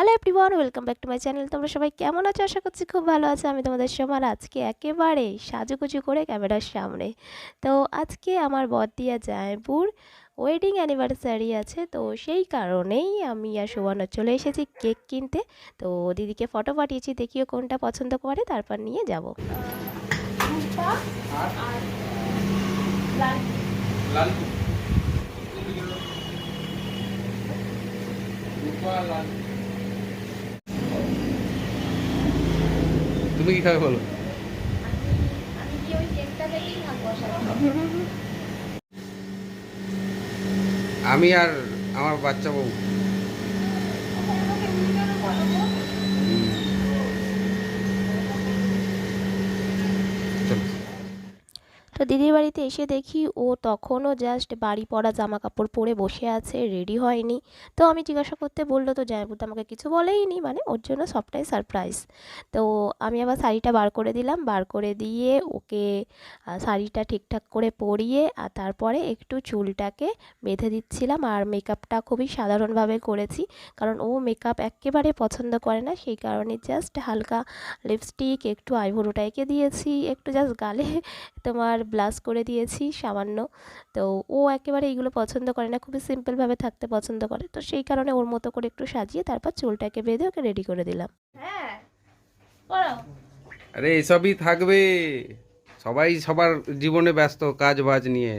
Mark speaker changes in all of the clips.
Speaker 1: Hello everyone welcome back to my channel তোমরা সবাই কেমন আছো? আশা করছি খুব ভালো আছো। আমি তোমাদের সবার আজকে একেবারে সাজুগুজু করে ক্যামেরার সামনে। তো আজকে আমার বদিয়া জায়পুর ওয়েডিং অ্যানিভার্সারি আছে। তো সেই কারণেই আমি আর সুবর্ণ চলে এসেছি কেক কিনতে। তো দিদিকে ফটো পাঠিয়েছি, দেখিও কোনটা পছন্দ করে, তারপর নিয়ে যাব।
Speaker 2: লাল রূপা লাল তুমি কি খাবে বলো? আমি আর আমার বাচ্চা বউ।
Speaker 1: দিদির বাড়িতে এসে দেখি ও তখনও জাস্ট বাড়ি পরা জামা কাপড় পরে বসে আছে রেডি হয়নি। তো আমি জিজ্ঞাসা করতে বলল, তো তো আমাকে কিছু বলেইনি মানে ওর জন্য সবটাই সারপ্রাইজ তো আমি আবার শাড়িটা বার করে দিলাম, বার করে দিয়ে ওকে শাড়িটা ঠিকঠাক করে পরিয়ে, আর তারপরে একটু চুলটাকে বেঁধে দিচ্ছিলাম, আর মেকআপটা খুবই সাধারণভাবে করেছি, কারণ ও মেকআপ একেবারে পছন্দ করে না, সেই কারণে জাস্ট হালকা লিপস্টিক একটু আইভরোটা এঁকে দিয়েছি, একটু জাস্ট গালে তোমার ব্লাশ করে দিয়েছি সামান্য। তো ও একেবারে এইগুলো পছন্দ করে না খুবই সিম্পলভাবে থাকতে পছন্দ করে। তো সেই কারণে ওর মতো করে একটু সাজিয়ে তারপর চুলটাকে বেঁধে ওকে রেডি করে দিলাম।
Speaker 3: হ্যাঁ পড়াও
Speaker 2: আরে এসবই থাকবে। সবাই সবার জীবনে ব্যস্ত কাজ বাজ নিয়ে।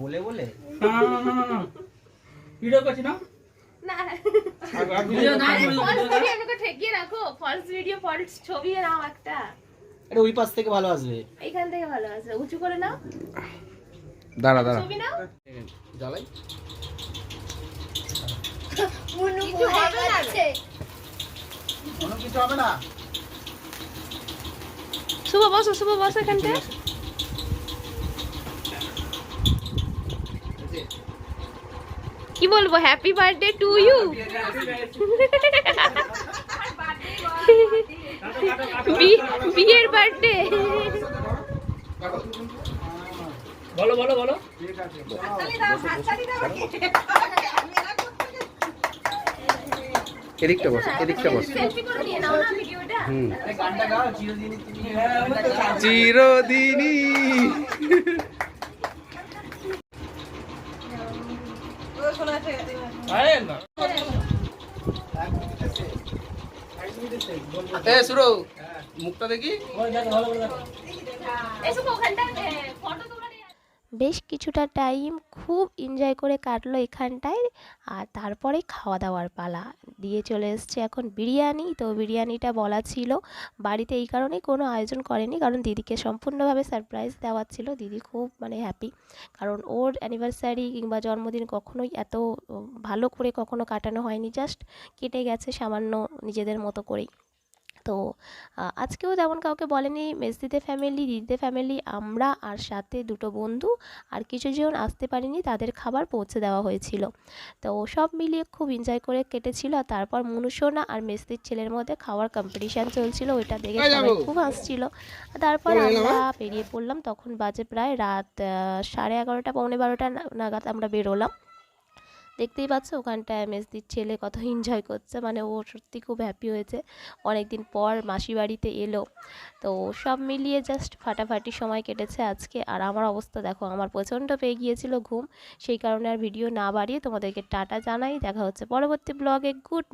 Speaker 4: বলে বলে। না না না ভিডিও করছি না?
Speaker 3: ঠেকিয়ে রাখো। ফলস ভিডিও ফলস ছবি নাও একটা।
Speaker 4: আরে ওই পাশ থেকে ভালো আসবে।
Speaker 3: এইখান থেকে ভালো আছে উঁচু করে নাও।
Speaker 2: দাঁড়া দাঁড়া।
Speaker 3: ছবি নাও।
Speaker 4: জ্বালাই।
Speaker 3: কিছু হবে না
Speaker 4: কোনো কিছু হবে না?
Speaker 3: শুভ বসো শুভ বসো এখানটায়। কি বলব হ্যাপি বার্থডে টু ইউ বিয়ের বার্থডে
Speaker 4: বলো বলো বলো।
Speaker 2: এদিকটা বস এদিকটা বস।
Speaker 3: সেলফি করে নিয়ে নাও না ভিডিওটা
Speaker 2: হুম।
Speaker 4: আরে গানটা গাও চিরদিন তুমি
Speaker 2: চিরদিনই
Speaker 4: আরে না
Speaker 2: এ সুরো মুখটা দেখি।
Speaker 3: এসব ওখানটায় ফটো
Speaker 1: বেশ কিছুটা টাইম খুব এনজয় করে কাটলো এখানটায়। আর তারপরে খাওয়া দাওয়ার পালা। দিয়ে চলে এসছে এখন বিরিয়ানি। তো বিরিয়ানিটা বলা ছিল। বাড়িতে এই কারণেই কোনো আয়োজন করেনি। কারণ দিদিকে সম্পূর্ণভাবে সারপ্রাইজ দেওয়া ছিল। দিদি খুব মানে হ্যাপি কারণ ওর অ্যানিভার্সারি কিংবা জন্মদিন কখনোই এত, ভালো করে কখনো কাটানো হয়নি। জাস্ট কেটে গেছে সামান্য নিজেদের মতো করেই। তো আজকেও তেমন কাউকে বলেনি মেসদিতে ফ্যামিলি দিদিতে ফ্যামিলি আমরা আর সাথে দুটো বন্ধু আর কিছু জন আসতে পারিনি তাদের খাবার পৌঁছে দেওয়া হয়েছিল। তো সব মিলিয়ে খুব এনজয় করে কেটেছিল আর তারপর মনুসোনা আর মেসদির ছেলের মধ্যে খাওয়ার কম্পিটিশান চলছিল ওইটা দেখে সবাই খুব হাসছিল। তারপর আমরা বেরিয়ে পড়লাম তখন বাজে প্রায় রাত সাড়ে এগারোটা পৌনে বারোটা নাগাদ আমরা বেরোলাম। দেখতেই পাচ্ছ, ওখানটায় মেসদির ছেলে কত এনজয় করছে। মানে ও সত্যি খুব হ্যাপি হয়েছে। অনেকদিন পর মাসি বাড়িতে এলো। তো সব মিলিয়ে জাস্ট ফাটাফাটি সময় কেটেছে আজকে। আর আমার অবস্থা দেখো, আমার প্রচণ্ড পেয়ে গিয়েছিল ঘুম। সেই কারণে আর ভিডিও না বাড়িয়ে তোমাদেরকে টাটা জানাই। দেখা হচ্ছে পরবর্তী ব্লগে গুড